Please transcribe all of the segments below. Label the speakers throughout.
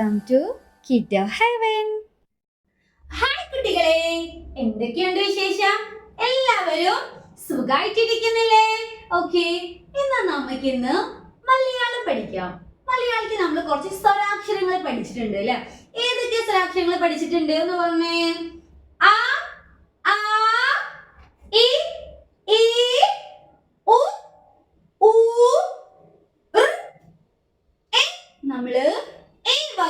Speaker 1: Welcome to kid heaven
Speaker 2: hi കുട്ടികളെ എന്തൊക്കെയുണ്ട് വിശേഷം? എല്ലാവരും സുഖമായിട്ടിരിക്കുന്നില്ലേ ഓക്കെ ഇന്ന് നമുക്ക് ഇന്ന് മലയാളം പഠിക്കാം. മലയാളത്തിൽ നമ്മൾ കുറച്ച് സ്വരാക്ഷരങ്ങൾ പഠിച്ചിട്ടുണ്ട് അല്ലെ? ഏതൊക്കെ സ്വരാക്ഷരങ്ങൾ പഠിച്ചിട്ടുണ്ട് എന്ന് പറഞ്ഞേ? ആ ആ ഇ. നമ്മൾ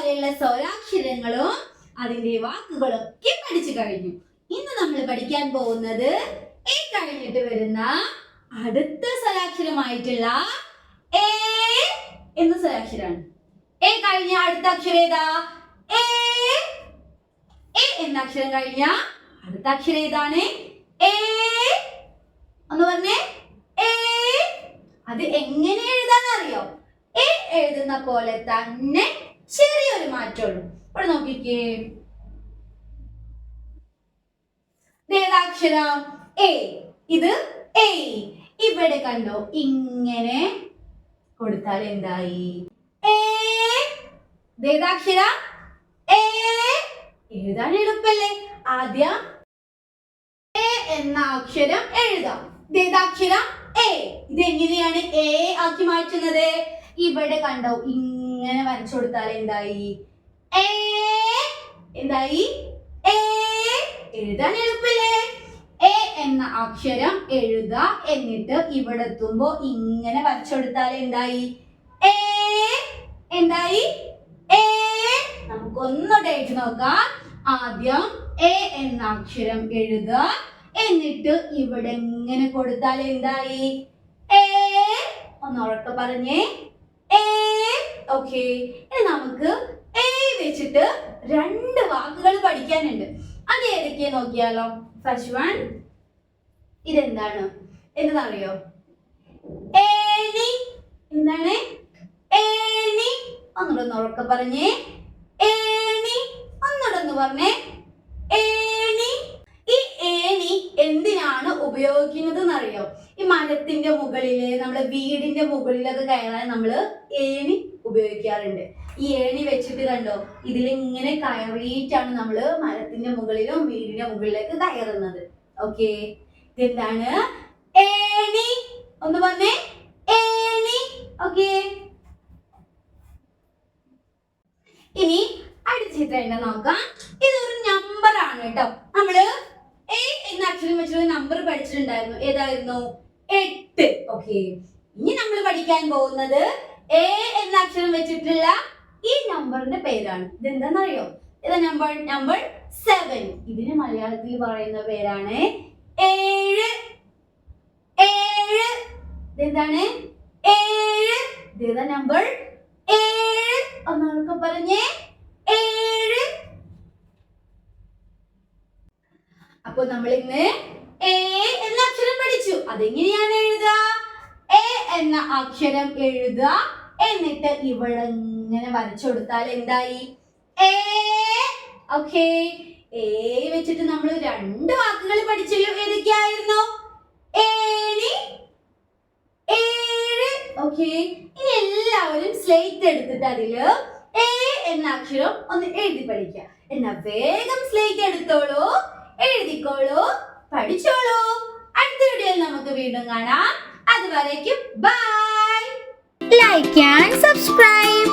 Speaker 2: ഈ വരെയുള്ള സ്വരാക്ഷരങ്ങളും അതിന്റെ വാക്കുകളൊക്കെ പഠിച്ചു കഴിഞ്ഞു. ഇന്ന് നമ്മൾ പഠിക്കാൻ പോകുന്നത് ഈ കഴിഞ്ഞിട്ട് വരുന്ന അടുത്ത സ്വരാക്ഷരമായിട്ടുള്ള എ എന്ന സ്വരാക്ഷരമാണ്. എ കഴിഞ്ഞ അടുത്ത അക്ഷരം ഏതാ? എ. എ എന്ന അക്ഷരം കഴിഞ്ഞ അടുത്ത അക്ഷരം ഏതാണ്? എ. ഒന്ന് പറഞ്ഞേ. എ. അത് എങ്ങനെ എഴുതാനറിയോ എ എഴുതുന്ന പോലെ തന്നെ ചെറിയൊരു മാറ്റമുള്ളൂ. ഇവിടെ നോക്കിക്കേ. ഏതാക്ഷരം എ ഇത് എ ഇവിടെ കണ്ടോ ഇങ്ങനെ കൊടുത്താൽ എന്തായി? എ വേദാക്ഷരം എ എഴുതാൻ എളുപ്പല്ലേ? ആദ്യം എ എന്ന അക്ഷരം എഴുതാം. ഏതാക്ഷരം എ ഇത് എങ്ങനെയാണ് എ ആക്കി മാറ്റുന്നത്? ഇവിടെ കണ്ടോ ഇങ്ങനെ വരച്ചു കൊടുത്താൽ എന്തായി? എന്തായി? എഴുതാൻ എളുപ്പല്ലേ? എ എന്ന അക്ഷരം എഴുത എന്നിട്ട് ഇവിടെ എത്തുമ്പോ ഇങ്ങനെ വരച്ചെടുത്താൽ എന്തായി? എ എന്തായി? എ നമുക്കൊന്നുകൂടെ എഴുതി നോക്കാം. ആദ്യം എ എന്ന അക്ഷരം എഴുതുക എന്നിട്ട് ഇവിടെ ഇങ്ങനെ കൊടുത്താൽ എന്തായി? ഏ ഒന്ന് ഉറക്കെ പറഞ്ഞേ. എ ഓക്കെ നമുക്ക് എ വെച്ചിട്ട് രണ്ട് വാക്കുകൾ പഠിക്കാനുണ്ട്. അത് ഏതൊക്കെയാ നോക്കിയാലോ? ഫസ്റ്റ് വൺ ഇതെന്താണ്? എന്താണെന്നറിയോ ഏണി. എന്താണ്? ഏണി. ഒന്നുകൂടെ ഒന്ന് ഉറക്കെ പറഞ്ഞേ. ഏണി. ഒന്നുകൂടെ ഒന്ന് പറഞ്ഞേ ഏണി ഈ ഏണി എന്തിനാണ് ഉപയോഗിക്കുന്നത് എന്നറിയോ ഈ മരത്തിന്റെ മുകളിൽ നമ്മുടെ വീടിന്റെ മുകളിലൊക്കെ കയറാൻ നമ്മൾ ഏണി ഉപയോഗിക്കാറുണ്ട്. ഈ ഏണി വെച്ചിട്ട് കണ്ടോ? ഇതിലിങ്ങനെ കയറിയിട്ടാണ് നമ്മൾ മരത്തിന്റെ മുകളിലും വീടിന്റെ മുകളിലേക്ക് കയറുന്നത്. ഓക്കെ. ഇതെന്താണ്? ഏണി. ഒന്ന് പറഞ്ഞേ. ഏണി. ഓക്കെ. ഇനി അടുത്ത ചിത്രം നോക്കാം. ഇതൊരു നമ്പർ ആണ് കേട്ടോ നമ്മൾ എ എന്ന അക്ഷരം വെച്ചൊരു നമ്പർ പഠിച്ചിട്ടുണ്ടായിരുന്നു. ഏതായിരുന്നു? എട്ട്. ഓക്കെ ഇനി നമ്മൾ പഠിക്കാൻ പോകുന്നത് എ എന്ന അക്ഷരം വെച്ചിട്ടുള്ള ഈ നമ്പറിന്റെ പേരാണ്. ഇതെന്താണെന്നറിയോ? ഇത് നമ്പർ നമ്പർ സെവൻ ഇതിന് മലയാളത്തിൽ പറയുന്ന പേരാണ് ഏഴ്. ഏഴ്. ഇതെന്താണ്? ഏഴ്. ഇതേതാ നമ്പർ ഏഴ്. ഒന്നൊക്കെ പറഞ്ഞേ. ഏഴ്. അപ്പൊ നമ്മൾ ഇന്ന് എ എന്ന അക്ഷരം പഠിച്ചു. അതെങ്ങനെയാണ് എഴുതുക? എ എന്ന അക്ഷരം എഴുതുക. എന്നിട്ട് ഇവിടെ ഇങ്ങനെ വരച്ചു കൊടുത്താൽ എന്തായി? എ. എ വെച്ചിട്ട് നമ്മൾ രണ്ട് വാക്കുകൾ പഠിച്ചല്ലോ. ഏതൊക്കെയായിരുന്നു? ഏണി. ഇനി എല്ലാവരും സ്ലേറ്റ് എടുത്തിട്ട് അതിൽ എ എന്ന അക്ഷരം ഒന്ന് എഴുതി പഠിക്കുക. എന്നാ വേഗം സ്ലേറ്റ് എടുത്തോളൂ. എഴുതിക്കോളൂ. പഠിച്ചോളൂ. അടുത്ത വീഡിയോയിൽ നമുക്ക് വീണ്ടും കാണാം. അതുവരേക്കും ബൈ
Speaker 1: ലൈക്ക് ആൻഡ് സബ്സ്ക്രൈബ്